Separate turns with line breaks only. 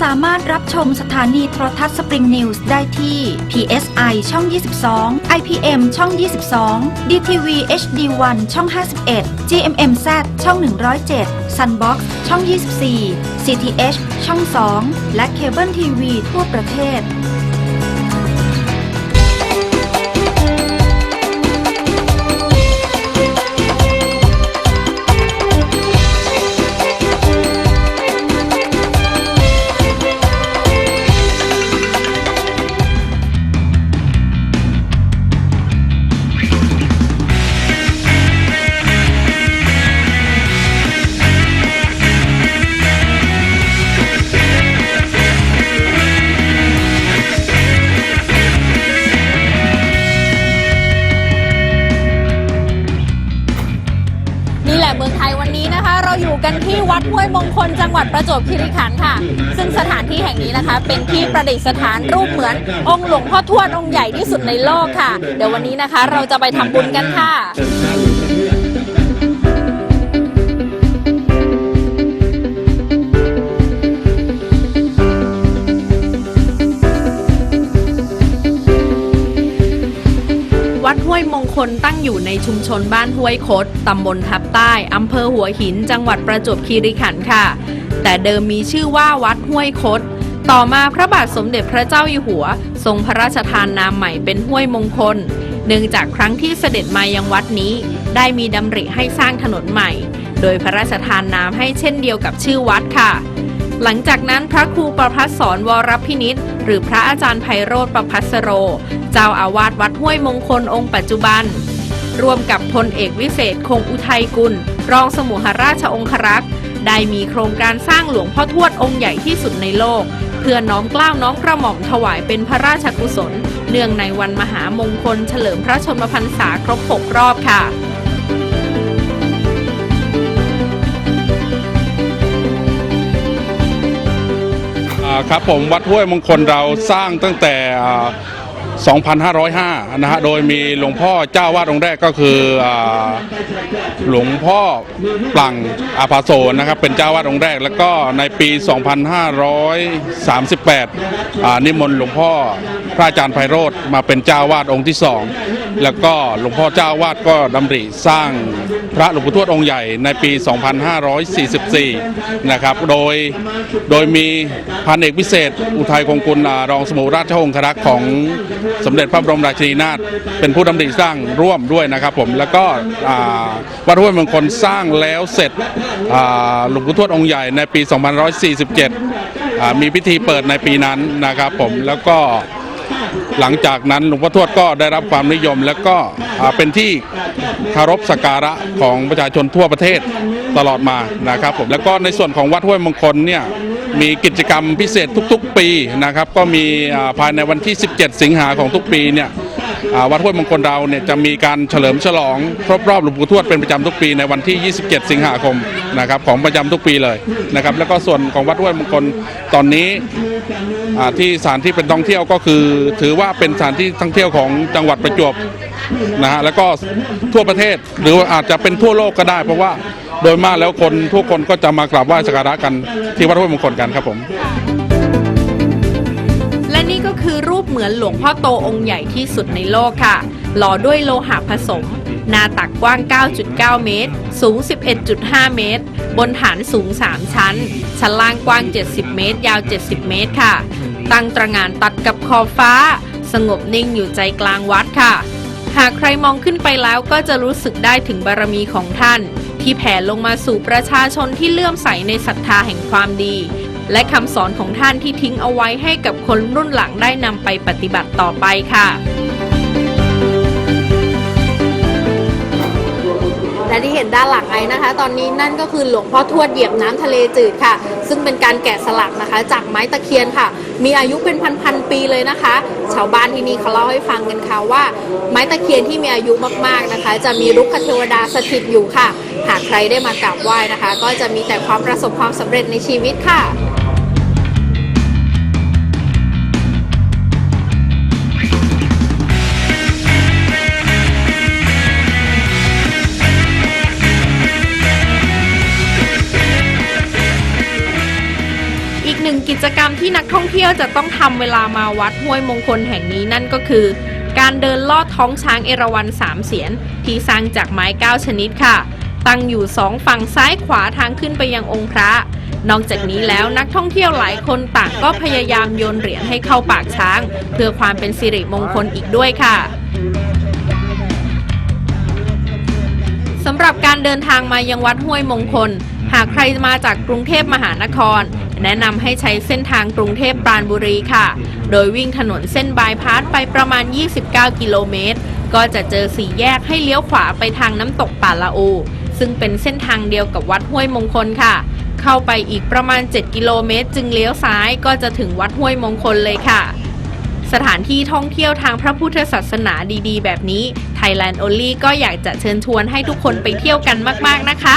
สามารถรับชมสถานีโทรทัศน์สปริงนิวส์ได้ที่ PSI ช่อง 22 IPM ช่อง 22 DTV HD1 ช่อง 51 GMMZ ช่อง 107 Sunbox ช่อง 24 CTH ช่อง 2 และเคเบิลทีวีทั่วประเทศ
กันที่วัดห้วยมงคลจังหวัดประจวบคีรีขันธ์ค่ะ ซึ่งสถานที่แห่งนี้นะคะ เป็นที่ประดิษฐานรูปเหมือนองค์หลวงพ่อทวดองค์ใหญ่ที่สุดในโลกค่ะ เดี๋ยววันนี้นะคะ เราจะไปทำบุญกันค่ะ ตั้งอยู่ในชุมชนบ้านห้วยคดตำบลทับใต้อำเภอหัวหิน จังหวัดประจวบคีรีขันธ์ค่ะ แต่เดิมมีชื่อว่าวัดห้วยคดต่อมาพระบาทสมเด็จพระเจ้าอยู่หัว ทรงพระราชทานนามใหม่เป็นห้วยมงคล เนื่องจากครั้งที่เสด็จมายังวัดนี้ ได้มีดำริให้สร้างถนนใหม่ โดยพระราชทานนามให้เช่นเดียวกับชื่อวัดค่ะ หลังจากนั้นพระครูประพัสสอนวรพินิษหรือพระอาจารย์ไพโรธประพัสโร เจ้าอาวาสวัดห้วยมงคลองค์ปัจจุบัน ร่วมกับพลเอกวิเศษคงอุทัยกุล รองสมุหราชองครักษ์ได้มีโครงการสร้างหลวงพ่อทวดองค์ใหญ่ที่สุดในโลก เพื่อน้อมกล้าวน้อมกระหม่อมถวายเป็นพระราชกุศล เนื่องในวันมหามงคลเฉลิมพระชนมพรรษาครบ 6 รอบค่ะ
ครับผมวัดห้วยมงคลเราสร้างตั้งแต่ 2,505 นะฮะ โดยมีหลวงพ่อเจ้าวาดองค์แรกก็คืออหลวงพ่อปลังอาภาโสนะครับ เป็นเจ้าวาดองค์แรก แล้วก็ในปี 2538 นิมนต์หลวงพ่อพระอาจารย์ไพโรธมาเป็นเจ้าวาดองค์ที่สองแล้วก็หลวงพ่อเจ้าวาดก็ดำริสร้างพระหลวงปู่ทวดองค์ใหญ่ในปี 2544 นะครับ โดย โดยมีพันเอกพิเศษ อุทัยคงกุลรองสมุราชองครักษ์ของสมเด็จพระบรมราชินีนาถเป็นผู้ดำริสร้างร่วมด้วยนะครับผมแล้วก็วัดห้วยมงคลสร้างแล้วเสร็จหลวงปู่ทวดองค์ใหญ่ในปี 2147 มีพิธีเปิดในปีนั้นนะครับผมแล้วก็ หลังจากนั้นหลวงพ่อทวดก็ได้รับความนิยม และก็เป็นที่คารพสักการะของประชาชนทั่วประเทศตลอดมานะครับผมแล้วก็ในส่วนของวัดห้วยมงคลเนี่ยมีกิจกรรมพิเศษทุกๆ ปีนะครับ ก็มีภายในวันที่ 17 สิงหาของทุกปีเนี่ย วัดห้วยมงคลเราเนี่ยจะมีการเฉลิมฉลองครบรอบหลวงปู่ทวดเป็นประจำทุกปีในวันที่ 27 สิงหาคมนะครับของประจำทุกปีเลยนะครับแล้วก็ส่วนของวัดห้วยมงคลตอนนี้ที่สถานที่เป็นท่องเที่ยวก็คือ ถือว่าเป็นสถานที่ท่องเที่ยวของจังหวัดประจวบนะฮะแล้วก็ทั่วประเทศหรืออาจจะเป็นทั่วโลกก็ได้ เพราะว่าโดยมากแล้วคนทุกคนก็จะมากราบไหว้สักการะกันที่วัดห้วยมงคลกันครับผม
มือนหลวงพ่อโตองค์ใหญ่ที่สุดในโลกค่ะ หล่อด้วยโลหะผสม หน้าตักกว้าง 9.9 เมตร สูง 11.5 เมตร บนฐานสูง 3 ชั้น ชั้นล่างกว้าง 70 เมตร ยาว 70 เมตรค่ะ ตั้งตระงานตัดกับขอบฟ้า สงบนิ่งอยู่ใจกลางวัดค่ะ หากใครมองขึ้นไปแล้วก็จะรู้สึกได้ถึงบารมีของท่าน ที่แผ่ลงมาสู่ประชาชนที่เลื่อมใสในศรัทธาแห่งความดี และคำสอนของท่านที่ทิ้งเอาไว้ให้กับคนรุ่นหลังได้นำไปปฏิบัติต่อไปค่ะและที่เห็นด้านหลังไอ้นะคะ ตอนนี้นั่นก็คือหลวงพ่อทวดเหยียบน้ำทะเลจืดค่ะ ซึ่งเป็นการแกะสลักนะคะ จากไม้ตะเคียนค่ะ มีอายุเป็นพันๆปีเลยนะคะ ชาวบ้านที่นี่เขาเล่าให้ฟังกันค่ะว่า ไม้ตะเคียนที่มีอายุมากๆนะคะ จะมีรุกขเทวดาสถิตอยู่ค่ะ หากใครได้มากราบไหว้นะคะ ก็จะมีแต่ความประสบความสำเร็จในชีวิตค่ะ นึ่งกิจกรรมที่นักท่องเที่ยวจะต้องทำเวลามาวัดห้วยมงคลแห่งนี้นั่นก็คือ การเดินลอดท้องช้างเอราวัณสามเสียน ที่สร้างจากไม้เก้าชนิดค่ะ ตั้งอยู่สองฝั่งซ้ายขวาทางขึ้นไปยังองค์พระ นอกจากนี้แล้วนักท่องเที่ยวหลายคนต่างก็พยายามโยนเหรียญให้เข้าปากช้าง เพื่อความเป็นสิริมงคลอีกด้วยค่ะสำหรับการเดินทางมายังวัดห้วยมงคล หากใครมาจากกรุงเทพมหานคร แนะนำให้ใช้เส้นทางกรุงเทพปราณบุรีค่ะ โดยวิ่งถนนเส้นบายพาสไปประมาณ 29 กิโลเมตร ก็จะเจอสี่แยกให้เลี้ยวขวาไปทางน้ำตกป่าละอูซึ่งเป็นเส้นทางเดียวกับวัดห้วยมงคลค่ะ เข้าไปอีกประมาณ 7 กิโลเมตร จึงเลี้ยวซ้ายก็จะถึงวัดห้วยมงคลเลยค่ะ สถานที่ท่องเที่ยวทางพระพุทธศาสนาดีๆ แบบนี้ Thailand Only ก็อยากจะเชิญชวนให้ทุกคนไปเที่ยวกันมาก ๆ นะคะ